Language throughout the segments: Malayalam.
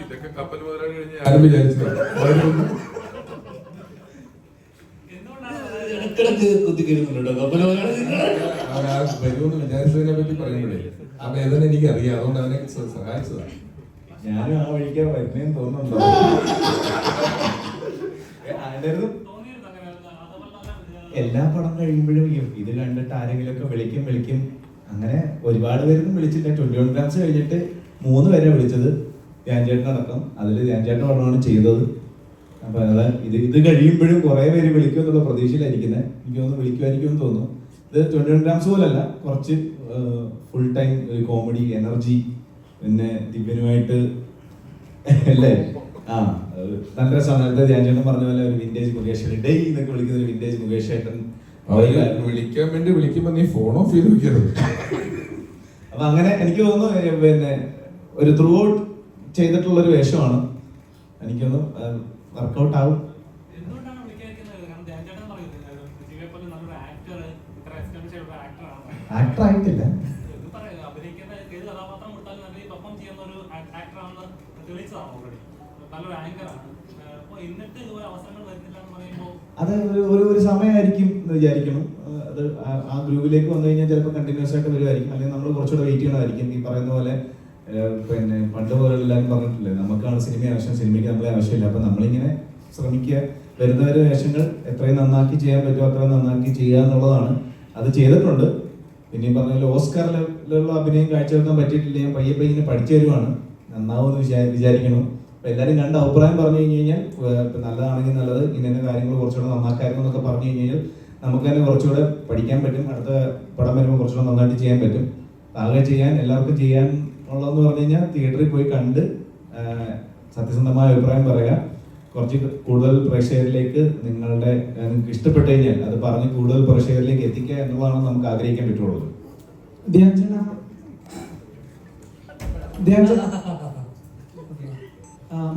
ഇതൊക്കെ കപ്പൽ മുതലാളി കഴിഞ്ഞ് ആരും വിചാരിച്ചത് എന്തുകൊണ്ടാണ് അതായത് ഇടക്കിടക്ക് കുത്തിക്കരുന്നുണ്ടോ കപ്പൽ അവൻ ആ വരുമെന്ന് വിചാരിച്ചതിനെ പറ്റി പറയുമ്പോഴേ. ആ വേദന എനിക്ക് അറിയാം അതുകൊണ്ട് അവനെ സഹായിച്ചതാണ് ഞാനും ആ വഴിക്കാ വരുന്നേന്ന് തോന്നുന്നുണ്ടോ? എല്ലാ പടം കഴിയുമ്പോഴും ഈ ഇത് കണ്ടിട്ട് ആരെങ്കിലും ഒക്കെ വിളിക്കും വിളിക്കും. അങ്ങനെ ഒരുപാട് പേരൊന്നും വിളിച്ചില്ല. ട്വന്റി വൺ ഗ്രാംസ് കഴിഞ്ഞിട്ട് മൂന്ന് പേരെ വിളിച്ചത് ധ്യാൻ ചേട്ടൻ അടക്കം. അതിൽ ധ്യാൻ ചേട്ടൻ പടമാണ് ചെയ്തത്. അപ്പൊ അത് ഇത് ഇത് കഴിയുമ്പോഴും കുറെ പേര് വിളിക്കും എന്നുള്ള പ്രതീക്ഷയിലായിരിക്കുന്നത് എനിക്ക് തോന്നുന്നു വിളിക്കുമായിരിക്കും തോന്നുന്നു. ഇത് ട്വന്റി വൺ ഗ്രാംസ് പോലല്ല കുറച്ച് ഫുൾ ടൈം ഒരു കോമഡി എനർജി പിന്നെ ദിവ്യനുമായിട്ട് അല്ലേ? ആ നല്ല രസമാണ്. നേരത്തെ ധ്യാൻ ചേട്ടൻ പറഞ്ഞ പോലെ ഒരു വിന്റേജ് മുകേഷ് ഡേ എന്നൊക്കെ വിളിക്കുന്ന ഒരു വിന്റേജ് മുകേഷ് അവർ വിളിക്കാൻ വേണ്ടി വിളിക്കുമ്പോ നീ ഫോൺ ഓഫ് ചെയ്ത് വെക്കരുത്. അപ്പൊ അങ്ങനെ എനിക്ക് തോന്നുന്നു പിന്നെ ഒരു ത്രൂ ഔട്ട് ചെയ്തിട്ടുള്ള ഒരു വേഷമാണ്. എനിക്കൊന്ന് വർക്ക്ഔട്ട് വർക്കൗട്ട് ആവും. ആക്ടർ ഇത്ര എക്സ്പെൻസ് ചെയ്ത ആക്ടറാണ് ആക്ടർ ആയിട്ടില്ല. നല്ലൊരു ആങ്കറാണ് അത് ഒരു ഒരു സമയമായിരിക്കും എന്ന് വിചാരിക്കണം. ആ, അത് ആ- ഗ്രൂപ്പിലേക്ക് വന്നു കഴിഞ്ഞാൽ ചിലപ്പോൾ കണ്ടിന്യൂസ് ആയിട്ട് വരുമായിരിക്കും അല്ലെങ്കിൽ നമ്മൾ കുറച്ചുകൂടെ വെയിറ്റ് ചെയ്യണമായിരിക്കും. ഈ പറയുന്ന പോലെ പിന്നെ പണ്ട് പോലെ എല്ലാവരും പറഞ്ഞിട്ടില്ലേ നമുക്കാണ് സിനിമ ആവശ്യം സിനിമയ്ക്ക് നമ്മളെ ആവശ്യമില്ല. അപ്പം നമ്മളിങ്ങനെ ശ്രമിക്കുക. വരുന്നവരെ വേഷങ്ങൾ എത്രയും നന്നാക്കി ചെയ്യാൻ പറ്റുമോ അത്രയും നന്നാക്കി ചെയ്യുക എന്നുള്ളതാണ്. അത് ചെയ്തിട്ടുണ്ട്. പിന്നെ ഈ ഓസ്കാർ ലെവലിലുള്ള അഭിനയം കാഴ്ചവെക്കാൻ പറ്റിയിട്ടില്ല. ഞാൻ പയ്യെ പയ്യെ പഠിച്ചു വരുവാണ്. നന്നാവുമെന്ന് വിചാ വിചാരിക്കണം. എല്ലാവരും കണ്ട അഭിപ്രായം പറഞ്ഞു കഴിഞ്ഞ് കഴിഞ്ഞാൽ നല്ലതാണെങ്കിൽ നല്ലത് ഇന്ന കാര്യങ്ങൾ കുറച്ചുകൂടെ നന്നാക്കായിരുന്നു എന്നൊക്കെ പറഞ്ഞു കഴിഞ്ഞ് കഴിഞ്ഞാൽ നമുക്ക് തന്നെ കുറച്ചുകൂടെ പഠിക്കാൻ പറ്റും അടുത്ത പടം വരുമ്പോൾ കുറച്ചുകൂടെ നന്നായിട്ട് ചെയ്യാൻ പറ്റും. ആകെ ചെയ്യാൻ എല്ലാവർക്കും ചെയ്യാൻ ഉള്ളതെന്ന് പറഞ്ഞു കഴിഞ്ഞാൽ തിയേറ്ററിൽ പോയി കണ്ട് സത്യസന്ധമായ അഭിപ്രായം പറയുക. കുറച്ച് കൂടുതൽ പ്രേക്ഷകരിലേക്ക് നിങ്ങളുടെ നിങ്ങൾക്ക് ഇഷ്ടപ്പെട്ടു കഴിഞ്ഞാൽ അത് പറഞ്ഞ് കൂടുതൽ പ്രേക്ഷകരിലേക്ക് എത്തിക്കുക എന്നുള്ളതാണ് നമുക്ക് ആഗ്രഹിക്കാൻ പറ്റുള്ളൂ. ധ്യാൻചന ആ,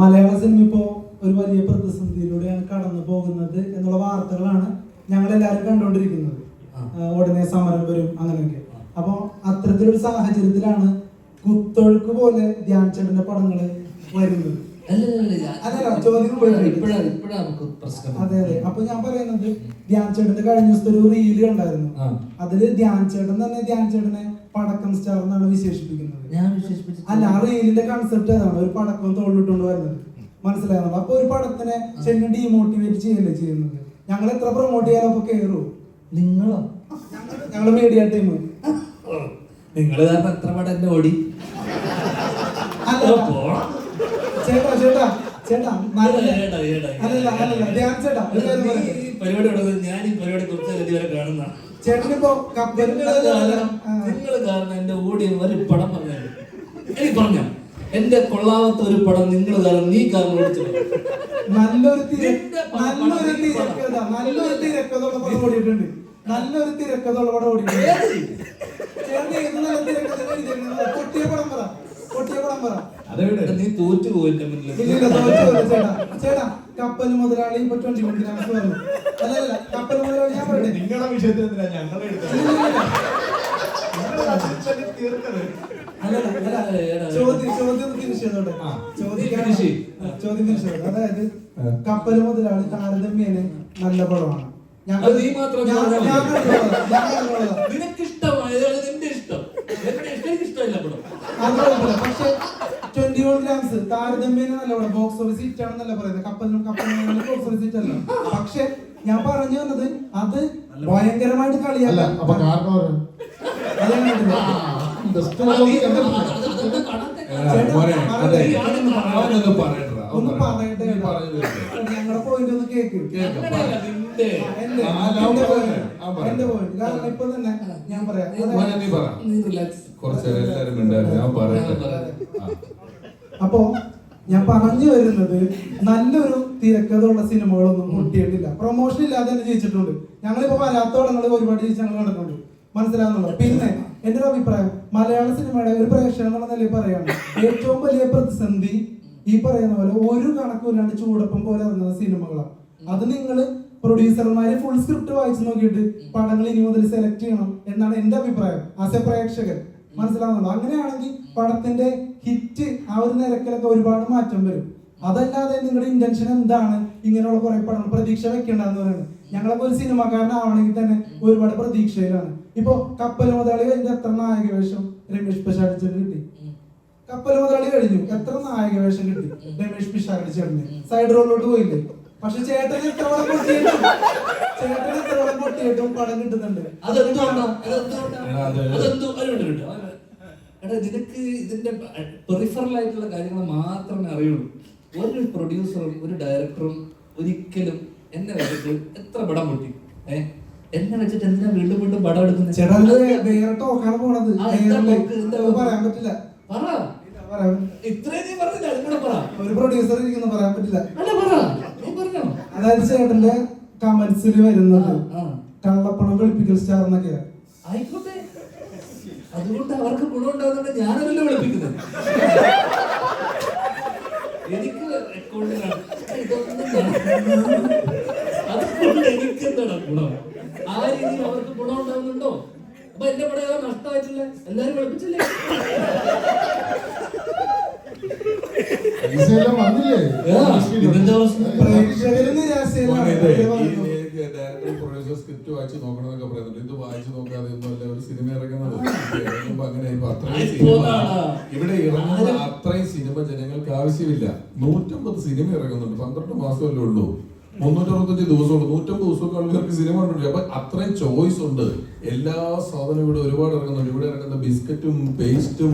മലയാള സിനിമ ഇപ്പോ ഒരു വലിയ പ്രതിസന്ധിയിലൂടെയാണ് കടന്നു പോകുന്നത് എന്നുള്ള വാർത്തകളാണ് ഞങ്ങൾ എല്ലാവരും കണ്ടുകൊണ്ടിരിക്കുന്നത് ഉടനെ സമരം വരും അങ്ങനെയൊക്കെ. അപ്പൊ അത്തരത്തിലൊരു സാഹചര്യത്തിലാണ് കുത്തൊഴുക്ക് പോലെ ധ്യാൻ ചേട്ടന്റെ പടങ്ങൾ വരുന്നത്. അതെ അതെ. അപ്പൊ ഞാൻ പറയുന്നത് ധ്യാൻ ചേട്ടന്റെ കഴിഞ്ഞ ദിവസത്തെ ഒരു റീൽ കണ്ടായിരുന്നു. അതിൽ ധ്യാൻ ചേട്ടൻ തന്നെ ധ്യാൻ ചേട്ടനെ പടക്കം സ്റ്റാർ എന്നാണ് വിശേഷിപ്പിക്കുന്നത്. അല്ല ആ റീലിന്റെ കൺസെപ്റ്റ് പടക്കം തോളിട്ടുകൊണ്ട് വരുന്നത് മനസ്സിലാകുന്നത് അപ്പൊ ഒരു പടത്തിനെ ശരിക്കും ഡീമോട്ടിവേറ്റ് ചെയ്യല്ലേ ചെയ്യുന്നത്? ഞങ്ങൾ എത്ര പ്രൊമോട്ട് ചെയ്യാൻ അപ്പൊ കേറൂ? നിങ്ങളോ? ഞങ്ങൾ മീഡിയ ടീം നിങ്ങൾ എത്ര പടം എന്നെ ഓടി? ചേട്ടാ ചേട്ടാ ചേട്ടാ അല്ലല്ല അല്ലല്ല. ധ്യാൻ പരിപാടി ഞാൻ ഈ പരിപാടി കുറച്ച് കാണുന്ന ചേട്ടനിപ്പോ നിങ്ങൾ കാരണം എന്റെ ഓടിയ ഒരു പടം പറഞ്ഞു എനിക്ക് പറഞ്ഞ? എന്റെ കൊള്ളാവാത്ത ഒരു പടം നിങ്ങൾ കാരണം നീ കാരണം ഓടിച്ചു നല്ലൊരു നല്ലൊരു തിരക്കഥ നല്ലൊരു തിരക്കഥയുള്ള പടം ഓടിയിട്ടുണ്ട്. നല്ലൊരു തിരക്കഥയുള്ള പടം നീ തോറ്റു ചേട്ടാ. കപ്പൽ മുതലാളി ഇപ്പൊ ട്വന്റി വൺ ഗ്രാംസ് പറഞ്ഞു. കപ്പൽ മുതലാളി ഞാൻ പറയട്ടെ. നിങ്ങളുടെ വിഷയത്തിൽ ഞങ്ങളെ? ചോദ്യം ചോദ്യം ഫിനിഷ് ചെയ്തോട്ടെ. ആ, ചോദ്യം ഫിനിഷ് ചെയ്തോട്ടെ. അതായത് കപ്പൽ മുതലാളി താരതമ്യേന നല്ല പടമാണ്. ട്വന്റി വൺ ഗ്രാംസ് താരതമ്യേന നല്ല പടം. ബോക്സ് ഓഫീസ് ഹിറ്റ് ആണെന്നല്ല പറയുന്നത്. കപ്പലിനും കപ്പലിനും ബോക്സ് ഓഫീസ് ഹിറ്റ് അല്ല? പക്ഷെ ഞാൻ പറഞ്ഞു വന്നത് അത് ഭയങ്കരമായിട്ട് അല്ല കളിയല്ല അപ്പൊ കാരണം ഞങ്ങളുടെ പോയിന്റ് ഒന്ന് എന്റെ. കാരണം ഇപ്പൊ തന്നെ ഞാൻ പറയാം. അപ്പോ ഞാൻ പറഞ്ഞു വരുന്നത് നല്ലൊരു തിരക്കഥയുള്ള സിനിമകളൊന്നും മുട്ടിയിട്ടില്ല പ്രൊമോഷൻ ഇല്ലാതെ തന്നെ ജയിച്ചിട്ടുണ്ട്. ഞങ്ങളിപ്പോ വരാത്തോടെ ഒരുപാട് ജയിച്ച് ഞങ്ങൾ കണ്ടിട്ടുണ്ട്. മനസ്സിലാകുന്നുണ്ടോ പിന്നെ എന്റെ ഒരു അഭിപ്രായം മലയാള സിനിമയുടെ ഒരു പ്രേക്ഷകൻ എന്നുള്ള പറയാണ് ഏറ്റവും വലിയ പ്രതിസന്ധി ഈ പറയുന്ന പോലെ ഒരു കണക്കുമില്ലാണ്ട് ചൂടപ്പം പോലെ ഇറങ്ങുന്ന സിനിമകളാണ്. അത് നിങ്ങൾ പ്രൊഡ്യൂസർമാര് ഫുൾ സ്ക്രിപ്റ്റ് വായിച്ചു നോക്കിയിട്ട് പടങ്ങൾ ഇനി മുതൽ സെലക്ട് ചെയ്യണം എന്നാണ് എന്റെ അഭിപ്രായം ആസ് എ പ്രേക്ഷകൻ. മനസ്സിലാകുന്നുണ്ടോ അങ്ങനെയാണെങ്കിൽ പടത്തിന്റെ ഹിറ്റ് ആ ഒരു നിരക്കിലൊക്കെ ഒരുപാട് മാറ്റം വരും. അതല്ലാതെ നിങ്ങളുടെ ഇന്റൻഷൻ എന്താണ്? ഇങ്ങനെയുള്ള കുറെ പടങ്ങൾ പ്രതീക്ഷ വെക്കേണ്ടതെന്ന് പറയുന്നത്. ഞങ്ങളൊക്കെ ഒരു സിനിമാക്കാരനാവണമെങ്കിൽ തന്നെ ഒരുപാട് പ്രതീക്ഷയിലാണ്. ഇപ്പൊ കപ്പൽ മുതലാളി കഴിഞ്ഞ എത്ര നായക വേഷം രമേഷ് പിഷാടിച്ചേട്ടന് കിട്ടി? കപ്പൽ മുതലാളി കഴിഞ്ഞു. എത്ര നായക വേഷം കിട്ടി? രമേഷ് പിഷാടിച്ചേട്ടന് സൈഡ് റോളിലോട്ട് പോയില്ലേ? പക്ഷെ ചേട്ടൻ എത്ര വളം പൊട്ടിയിട്ടും ചേട്ടൻ എത്ര വളം പൊട്ടിയിട്ടും പടം കിട്ടുന്നുണ്ട്? എടാ, നിനക്ക് ഇതിന്റെ പെറിഫറൽ ആയിട്ടുള്ള കാര്യങ്ങൾ മാത്രമേ അറിയുള്ളൂ. ഒരു പ്രൊഡ്യൂസറും ഒരു ഡയറക്ടറും ഒരിക്കലും എന്നെ വെച്ചിട്ട് എത്ര പടം പൊട്ടി? ഏ? എന്നെ വെച്ചിട്ട് എന്തിനാ വീണ്ടും വീണ്ടും പടം എടുക്കുന്നത് ചേട്ടാ വേറെ ടോക്കാണ് പോണത്. പറയാൻ പറ്റില്ല. പറ. ഇത്രയും നീ പറഞ്ഞില്ല പറ. ഒരു പ്രൊഡ്യൂസർ ഇരിക്കുന്നു പറയാൻ പറ്റില്ല. അല്ല പറ. നീ പറഞ്ഞോ. അതായത് ചേട്ടന്റെ കമന്റ്സിൽ വരുന്നത്. കള്ളപ്പണം വെളുപ്പിക്കൽ സ്റ്റാർ എന്നൊക്കെയാ ആയിക്കോട്ടെ. അതുകൊണ്ട് അവർക്ക് ഗുണമുണ്ടാകുന്നുണ്ട് ഞാനതല്ല വിളിപ്പിക്കുന്നത്. എനിക്ക് ഇതൊന്നും എന്താണ് ഗുണം ആ രീതിയിൽ അവർക്ക് ഗുണം ഉണ്ടാകുന്നുണ്ടോ അപ്പൊ എന്റെ പടം ഏതോ നഷ്ടമായിട്ടില്ല എന്തായാലും വിളിപ്പിച്ചില്ലേ? സ്ക്രിപ്റ്റ് വായിച്ച് നോക്കണമെന്നൊക്കെ പറയുന്നുണ്ട്. ഇത് വായിച്ച് നോക്കാതെ ഒന്നുമല്ല ഒരു സിനിമ ഇറങ്ങുന്നത്. അങ്ങനെ അത്രയും സിനിമ ഇവിടെ ഇറങ്ങുന്ന അത്രയും സിനിമ ജനങ്ങൾക്ക് ആവശ്യമില്ല. നൂറ്റമ്പത് സിനിമ ഇറങ്ങുന്നുണ്ട്. പന്ത്രണ്ട് മാസമല്ലേ ഉള്ളൂ. മുന്നൂറ്ററുപത്തഞ്ച് ദിവസമുണ്ട് നൂറ്റമ്പത് ദിവസമൊക്കെ ആൾക്കാർക്ക് സിനിമ കണ്ടിട്ടില്ല അപ്പൊ അത്രയും ചോയ്സ് ഉണ്ട്. എല്ലാ സാധനവും ഇവിടെ ഒരുപാട് ഇറങ്ങുന്നുണ്ട്. ഇവിടെ ഇറങ്ങുന്ന ബിസ്ക്കറ്റും പേസ്റ്റും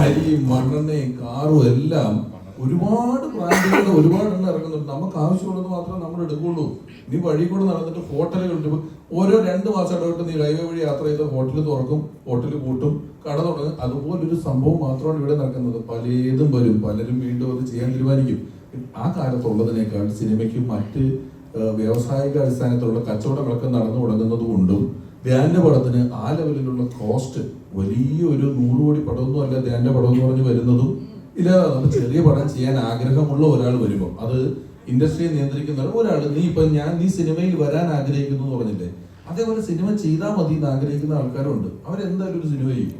അരിയും മണ്ണെണ്ണയും കാറും എല്ലാം ഒരുപാട് ബ്രാൻഡുകൾ ഒരുപാട് എണ്ണം ഇറങ്ങുന്നുണ്ട്. നമുക്ക് ആവശ്യമുള്ളത് മാത്രമേ നമ്മൾ എടുക്കുള്ളൂ. നീ വഴി കൂടെ നടന്നിട്ട് ഹോട്ടലുകളുണ്ട് ഓരോ രണ്ട് മാസം ഇടവിട്ട് നീ ഹൈവേ വഴി യാത്ര ചെയ്ത് ഹോട്ടൽ തുറക്കും ഹോട്ടൽ കൂട്ടും കട തുടങ്ങും. അതുപോലൊരു സംഭവം മാത്രമാണ് ഇവിടെ നടക്കുന്നത്. പലതും വരും. പലരും വീണ്ടും അത് ചെയ്യാൻ തീരുമാനിക്കും. ആ കാലത്തുള്ളതിനേക്കാൾ സിനിമയ്ക്ക് മറ്റ് വ്യാവസായിക അടിസ്ഥാനത്തിലുള്ള കച്ചവടങ്ങളൊക്കെ നടന്നു തുടങ്ങുന്നത് കൊണ്ടും ധ്യാന്റെ പടത്തിന് ആ ലെവലിലുള്ള കോസ്റ്റ് വലിയൊരു നൂറ് കോടി പടമൊന്നും അല്ല ധ്യാന്റെ പടം എന്ന് പറഞ്ഞ് വരുന്നതും ഇല്ല ചെറിയ പടം ചെയ്യാൻ ആഗ്രഹമുള്ള ഒരാൾ വരുമ്പോൾ അത് ഇൻഡസ്ട്രിയെ നിയന്ത്രിക്കുന്ന ഒരാൾ നീ ഇപ്പൊ ഞാൻ നീ സിനിമയിൽ വരാൻ ആഗ്രഹിക്കുന്നു എന്ന് പറഞ്ഞില്ലേ? അതേപോലെ സിനിമ ചെയ്താൽ മതി എന്ന് ആഗ്രഹിക്കുന്ന ആൾക്കാരുണ്ട്. അവരെന്തായാലും ഒരു സിനിമ ചെയ്യും.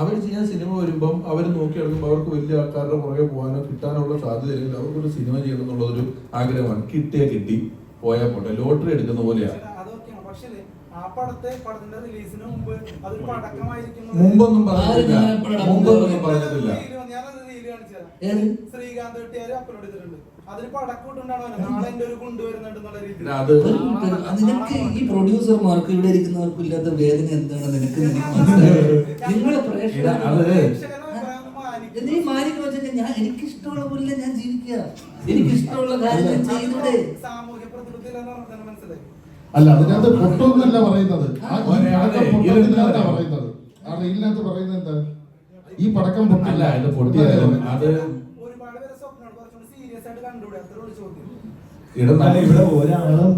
അവർ ചെയ്യാൻ സിനിമ വരുമ്പം അവർ നോക്കി നടക്കുമ്പോൾ അവർക്ക് വലിയ ആൾക്കാരുടെ പുറകെ പോകാനോ കിട്ടാനുള്ള സാധ്യതയില്ലെങ്കിൽ അവർക്കൊരു സിനിമ ചെയ്യണം എന്നുള്ളതൊരു ആഗ്രഹമാണ്. കിട്ടിയാ കിട്ടി പോയാൽ പോട്ടെ. ലോട്ടറി എടുക്കുന്ന പോലെയാണ് അതൊക്കെയാണ്. പക്ഷേ ആ പടത്തെ പടത്തിന്റെ റിലീസിന് മുമ്പ് അതൊരു പടക്കമായിരിക്കും മുമ്പൊന്നും പറഞ്ഞിട്ടില്ല. മുമ്പൊന്നും പറഞ്ഞിട്ടില്ല. ശ്രീകാന്ത് വെട്ടിയാര് അപ്ലോഡ് ചെയ്തിട്ടുണ്ട് അതിന് പടക്കൂട്ടുണ്ടാണ് വരുന്നത് നാളെ എന്റെ ഒരു കുണ്ട് വരുന്നുണ്ട് എന്നുള്ള രീതിയിൽ. അത് നിനക്ക് ഈ പ്രൊഡ്യൂസർമാർക്ക് ഇവിടെ ഇരിക്കുന്നവർക്കും ഇല്ലാത്ത വേദന എന്താണ് നിനക്ക്? നിങ്ങളെ പ്രേക്ഷകർ മാനിക്കും. വെച്ചാൽ ഞാൻ എനിക്ക് ഇഷ്ടമുള്ള പോലെ ഞാൻ ജീവിക്കുക. എനിക്ക് ഇഷ്ടമുള്ള കാര്യം ഞാൻ ചെയ്തൂടെ സാമൂഹ്യ പ്രതിബദ്ധതയില്ലെന്ന് മനസ്സിലായി? അല്ല അതിനകത്ത് പൊട്ടൊന്നല്ല പറയുന്നത്. ആ പറയുന്നത്. ആ റീലിനകത്ത് പറയുന്നത് എന്താ? ഈ പടക്കം പൊട്ടില്ല അല്ല ഇത് പൊട്ടിയത് അത് ഇവിടെ ഒരാളും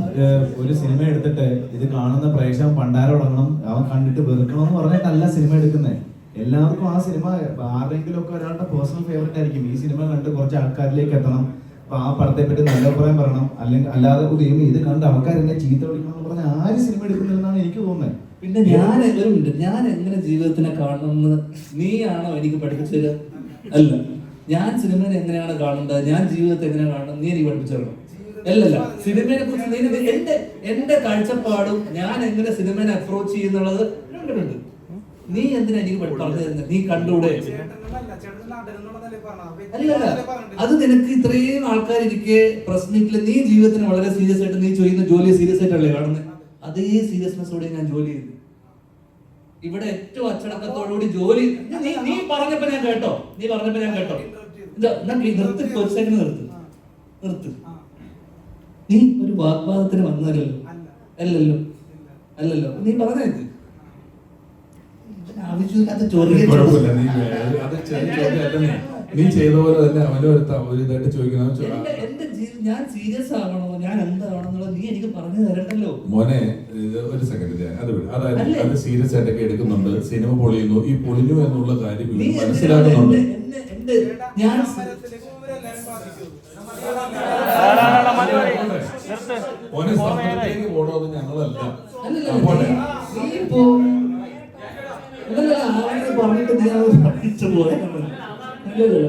ഒരു സിനിമ എടുത്തിട്ട് ഇത് കാണുന്ന പ്രേക്ഷകൻ പണ്ടാരം തുടങ്ങണം അവൻ കണ്ടിട്ട് വെറുക്കണം എന്ന് പറഞ്ഞിട്ടല്ല സിനിമ എടുക്കുന്നത് എല്ലാവർക്കും ആ സിനിമ ആരെങ്കിലും ഒക്കെ ഒരാളുടെ പേഴ്സണൽ ഫേവറേറ്റ് ആയിരിക്കും. ഈ സിനിമ കണ്ട് കുറച്ച് ആൾക്കാരിലേക്ക് എത്തണം. അപ്പൊ ആ പടത്തെ പറ്റി നല്ല അഭിപ്രായം പറയണം. അല്ലെങ്കിൽ അല്ലാതെ ദൈവം ഇത് കണ്ട് ആൾക്കാർ എന്നെ ചീത്ത വിളിക്കണം പറഞ്ഞ ആര് സിനിമ എടുക്കുന്നില്ലെന്നാണ് എനിക്ക് തോന്നുന്നത്. പിന്നെ ഞാൻ ഒരു മിനിറ്റ് ഞാൻ എങ്ങനെ ജീവിതത്തിനെ കാണണമെന്ന് നീയാണോ എനിക്ക് പഠിപ്പിച്ചത്? അല്ല. ഞാൻ സിനിമയെ എങ്ങനെയാണ് കാണേണ്ടത് ഞാൻ ജീവിതത്തെ എങ്ങനെയാണ് കാണുന്നത്? നീ എനിക്ക് പഠിപ്പിച്ചു തരണം അല്ലല്ല സിനിമയെ കുറിച്ച് എന്റെ എന്റെ കാഴ്ചപ്പാടും ഞാൻ എങ്ങനെ സിനിമയെ അപ്രോച്ച് ചെയ്യുന്നുള്ളത്? കണ്ടിട്ടുണ്ട് നീ എന്തിനാ എനിക്ക് പറഞ്ഞു തരുന്നത് നീ കണ്ടൂടെ? അല്ലല്ല അത് നിനക്ക് ഇത്രയും ആൾക്കാർ ഇരിക്കെ പ്രശ്നത്തിൽ നീ ജീവിതത്തിന് വളരെ സീരിയസ് ആയിട്ട് നീ ചെയ്യുന്ന ജോലി സീരിയസ് ആയിട്ടല്ലേ കാണുന്നത് അതേ സീരിയസ്നെസ്സോടെ ഞാൻ ജോലി ചെയ്തു ഇവിടെ ഏറ്റവും അച്ചടക്കത്തോടുകൂടി ജോലി നീ നീ പറഞ്ഞപ്പോ ഞാൻ കേട്ടോ. നീ പറഞ്ഞപ്പോ ഞാൻ കേട്ടോ. നിർത്ത് ഇപ്പൊ ഒരു സെക്കൻഡ് നിർത്ത്. നിർത്ത്. നീ ഒരു വാഗ്വാദത്തിന് വന്നതല്ലോ അല്ലല്ലോ? അല്ലല്ലോ? നീ പറഞ്ഞത് ആവശ്യമില്ലാത്ത നീ അത് ചോദ്യം ചെയ്ത പോലെ തന്നെ അവനെ ഒരു ഒരു ഇതായിട്ട് ചോദിക്കണം. എന്റെ ഞാൻ സീരിയസ് ആവണോ ഞാൻ എന്താവണമെന്നുള്ളത് നീ എനിക്ക് പറഞ്ഞു തരണ്ടല്ലോ. മോനെ ഒരു സെക്കൻഡ് അത് അതായത് അത് സീരിയസ് ആയിട്ടൊക്കെ എടുക്കുന്നുണ്ട്. സിനിമ പൊളിയുന്നു. ഈ പൊളിഞ്ഞു എന്നുള്ള കാര്യം മനസ്സിലാക്കുന്നുണ്ട്. ഞാൻ മോനെ സമയത്തേക്ക് പോണത് ഞങ്ങളല്ല. പറഞ്ഞിട്ട് നീ അത് പഠിച്ചു പോയ മതി. ഇത്.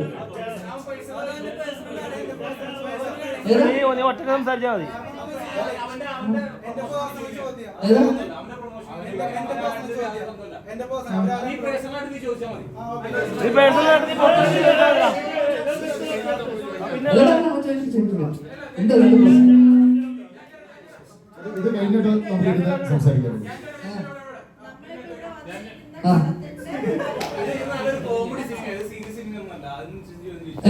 കഴിഞ്ഞിട്ട് നമുക്ക് സംസാരിക്കാം. ആ.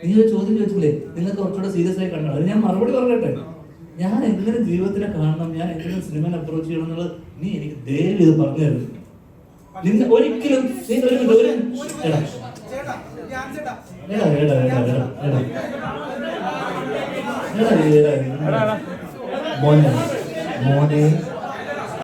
നീ ഒരു ചോദ്യം ചോദിച്ചില്ലേ നിങ്ങൾക്ക് കുറച്ചുകൂടെ സീരിയസ് ആയി കാണണം അത് ഞാൻ മറുപടി പറഞ്ഞിട്ടെ ഞാൻ എങ്ങനെ ജീവിതത്തിനെ കാണണം? ഞാൻ എങ്ങനെ സിനിമ അപ്രോച്ച് ചെയ്യണം എന്നുള്ളത് നീ എനിക്ക് ദയവ് ഇത് പറഞ്ഞു തരുന്നു നിന്നെ ഒരിക്കലും നീ ഒരു ഒരു മോനെ മോനെ.